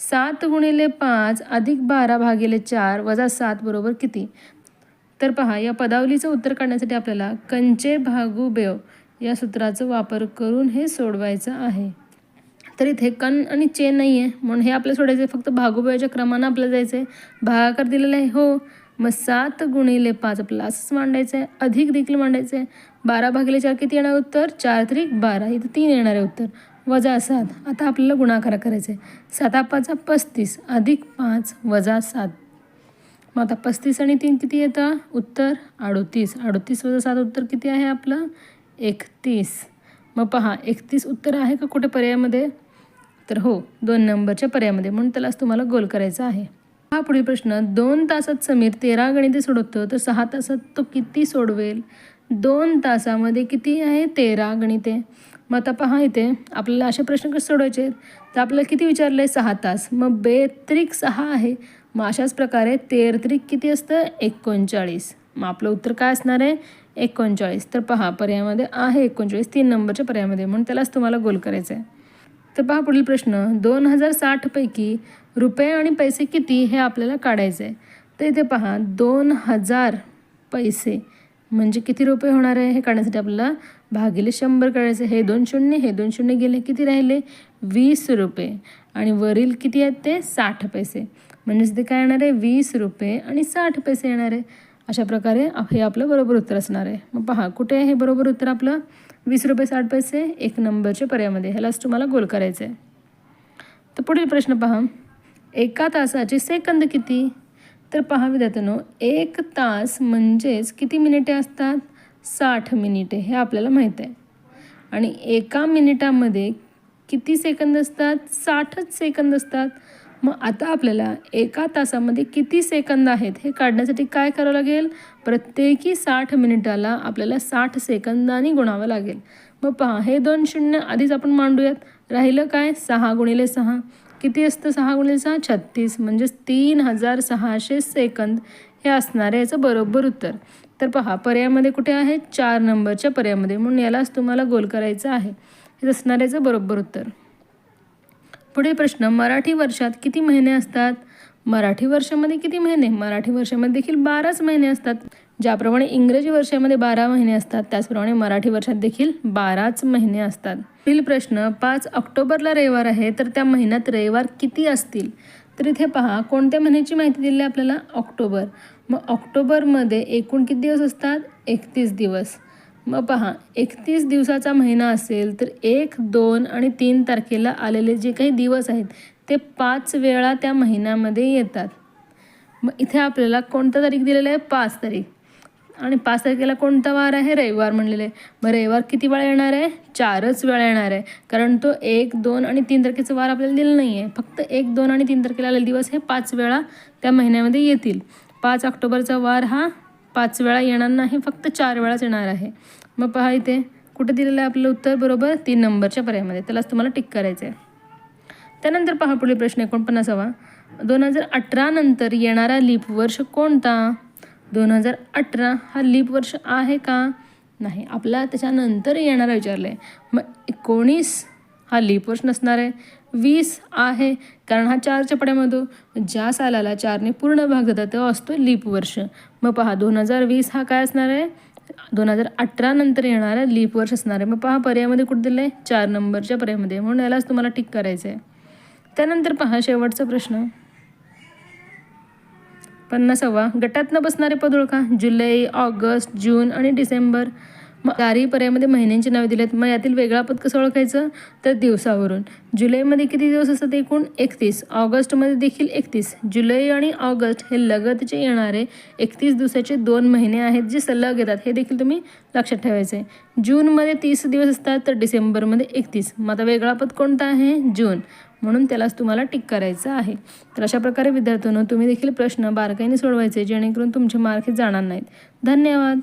सात गुणिले पाच अधिक बारा भागिले चार वजा सात बरोबर किती? तर पहा या पदावलीचं उत्तर काढण्यासाठी आपल्याला कंचे भागू बेव या सूत्राचा वापर करून हे सोडवायचं आहे. तर इथे कण आणि चे नाही आहे म्हणून हे आपल्याला सोडायचं आहे फक्त भागोबेच्या क्रमानं आपल्याला जायचं आहे भागाकार दिलेला आहे हो. मग सात गुणिले पाच आपल्याला असंच मांडायचं आहे. अधिक देखील मांडायचं आहे. बारा भागिले चार किती येणार उत्तर? चार त्रिक बारा. इथं तीन येणार आहे उत्तर. वजा सात. आता आपल्याला गुणाकार करायचा आहे साता पाचा पस्तीस. अधिक पाच वजा सात. मग आता पस्तीस आणि तीन किती येतं? उत्तर अडोतीस. अडोतीस वजा सात उत्तर किती आहे आपलं? एकतीस. मग पहा एकतीस उत्तर आहे का कुठे पर्यायामध्ये? तर हो दोन नंबरच्या पर्यायामध्ये. म्हणून त्यालाच तुम्हाला गोल करायचा आहे. हा पुढील प्रश्न दोन तासात समीर तेरा गणिते सोडवतो तर सहा तासात तो किती सोडवेल? दोन तासामध्ये किती आहे तेरा गणिते? मग आता पहा इथे आपल्याला असे प्रश्न कसे सोडवायचे आहेत? तर आपल्याला किती विचारलं? आहे सहा तास. मग बेत्रिक सहा आहे. मग अशाच प्रकारे तेरत्रिक किती असतं? एकोणचाळीस. मग आपलं उत्तर काय असणार आहे? एकोणचाळीस. तर पहा पर्यायामध्ये आहे एकोणचाळीस. तीन नंबरच्या पर्यायामध्ये म्हणून त्यालाच तुम्हाला गोल करायचं आहे तर पहा पुढील प्रश्न. दोन हजार साठपैकी रुपये आणि पैसे किती हे आपल्याला काढायचं आहे? तर इथे पहा दोन हजार पैसे म्हणजे किती रुपये होणार आहे हे काढण्यासाठी आपल्याला भागिले शंभर काढायचं हे दोन शून्य हे दोन शून्य गेले किती राहिले? वीस रुपये. आणि वरील किती आहेत ते? साठ पैसे. म्हणजेच ते काय येणार आहे? वीस रुपये आणि साठ पैसे येणार आहे. अशा प्रकारे हे आपलं बरोबर उत्तर असणार आहे. मग पहा कुठे आहे हे बरोबर उत्तर आपलं? वीस रुपये साठ पैसे एक नंबरच्या पर्यायामध्ये. ह्यालाच तुम्हाला गोल करायचं आहे तर पुढील प्रश्न पहा. एका तासाचे सेकंद किती? तर पहा विद्यार्थ्यांनो एक तास म्हणजेच किती मिनिटे असतात? साठ मिनिटे. हे आपल्याला माहीत आहे. आणि एका मिनिटामध्ये किती सेकंद असतात? साठच सेकंद असतात. मग आता आपल्याला एका तासामध्ये किती सेकंद आहेत हे काढण्यासाठी काय करावं लागेल? प्रत्येकी साठ मिनिटाला आपल्याला साठ सेकंदांनी गुणावं लागेल. मग पहा हे दोन शून्य आधीच आपण मांडूयात. राहिलं काय? सहा गुणिले सहा. किती असतं सहा गुणिले सहा? छत्तीस. म्हणजेच तीन हजार सहाशे सेकंद. हे असणार आहे याचं बरोबर उत्तर. तर पहा पर्यायामध्ये कुठे आहे? चार नंबरच्या पर्यायामध्ये. म्हणून यालाच तुम्हाला गोल करायचं आहे. हे असणार याचं बरोबर उत्तर. पुढील प्रश्न मराठी वर्षात किती महिने असतात? मराठी वर्षामध्ये किती महिने? मराठी वर्षामध्ये देखील बाराच महिने असतात. ज्याप्रमाणे इंग्रजी वर्षामध्ये बारा महिने असतात त्याचप्रमाणे मराठी वर्षात देखील बाराच महिने असतात. पुढील प्रश्न पाच ऑक्टोबरला रविवार आहे तर त्या महिन्यात रविवार किती असतील? तर इथे पहा कोणत्या महिन्याची माहिती दिली आपल्याला? ऑक्टोबर. मग ऑक्टोबरमध्ये एकूण किती दिवस असतात? एकतीस दिवस. मग पहा एकतीस दिवसाचा महिना असेल तर एक दोन आणि तीन तारखेला आलेले जे काही दिवस आहेत ते पाच वेळा त्या महिन्यामध्ये येतात. मग इथे आपल्याला कोणता तारीख दिलेला आहे? पाच तारीख. आणि पाच तारखेला कोणता वार आहे? रविवार म्हणलेलं आहे. मग रविवार किती वेळा येणार आहे? चारच वेळा येणार आहे. कारण तो एक दोन आणि तीन तारखेचा वार आपल्याला दिलं नाही आहे. फक्त एक दोन आणि तीन तारखेला आलेले दिवस हे पाच वेळा त्या महिन्यामध्ये येतील. पाच ऑक्टोबरचा वार हा पाच वेळा येणार नाही फक्त चार वेळाच येणार आहे. मग पहा इथे कुठे दिलेलं आहे आपलं उत्तर? बरोबर? तीन नंबरच्या पर्यायामध्ये. त्यालाच तुम्हाला टिक करायचं आहे त्यानंतर पहा पुढील प्रश्न एकोणपन्नासावा. दोन हजार अठरा नंतर येणारा लीप वर्ष कोणता? दोन हजार अठरा हा लीप वर्ष आहे का? नाही आपला त्याच्यानंतर येणारा विचारलं आहे मग एकोणीस हा लीपवर्ष नसणार आहे. वीस आहे. कारण हा चारच्या पड्यामधून ज्या सालाला चारने पूर्ण भाग देतात तेव्हा असतो लीप वर्ष मग पहा दोन हजार वीस हा काय असणार आहे? दोन हजार अठरा नंतर येणारा लीप वर्ष असणार आहे. मग पहा पर्यायामध्ये कुठं दिलं आहे चार नंबरच्या पर्यायामध्ये. म्हणून यालाच तुम्हाला टिक करायचं आहे. त्यानंतर पहा शेवटचा प्रश्न. पन्नासावा. गटातनं बसणारे पद ओळखा जुलै ऑगस्ट जून आणि डिसेंबर. मग चारही पर्यायामध्ये महिन्यांची नावे दिली आहेत मग यातील वेगळा पद कसं ओळखायचं? तर दिवसावरून. जुलैमध्ये किती दिवस असतात एकूण? एकतीस. ऑगस्टमध्ये देखील एकतीस. जुलै आणि ऑगस्ट हे लगतचे येणारे एकतीस दिवसाचे दोन महिने आहेत जे सलग येतात हे देखील तुम्ही लक्षात ठेवायचं. आहे जूनमध्ये तीस दिवस असतात तर डिसेंबरमध्ये एकतीस. मग आता वेगळा पद कोणता आहे? जून. म्हणून त्यालाच तुम्हाला टिक करायचं आहे. तर अशा प्रकारे विद्यार्थ्यांनो तुम्ही देखील प्रश्न बारकाईने सोडवायचे जेणेकरून तुमचे मार्क हे जाणार नाहीत. धन्यवाद.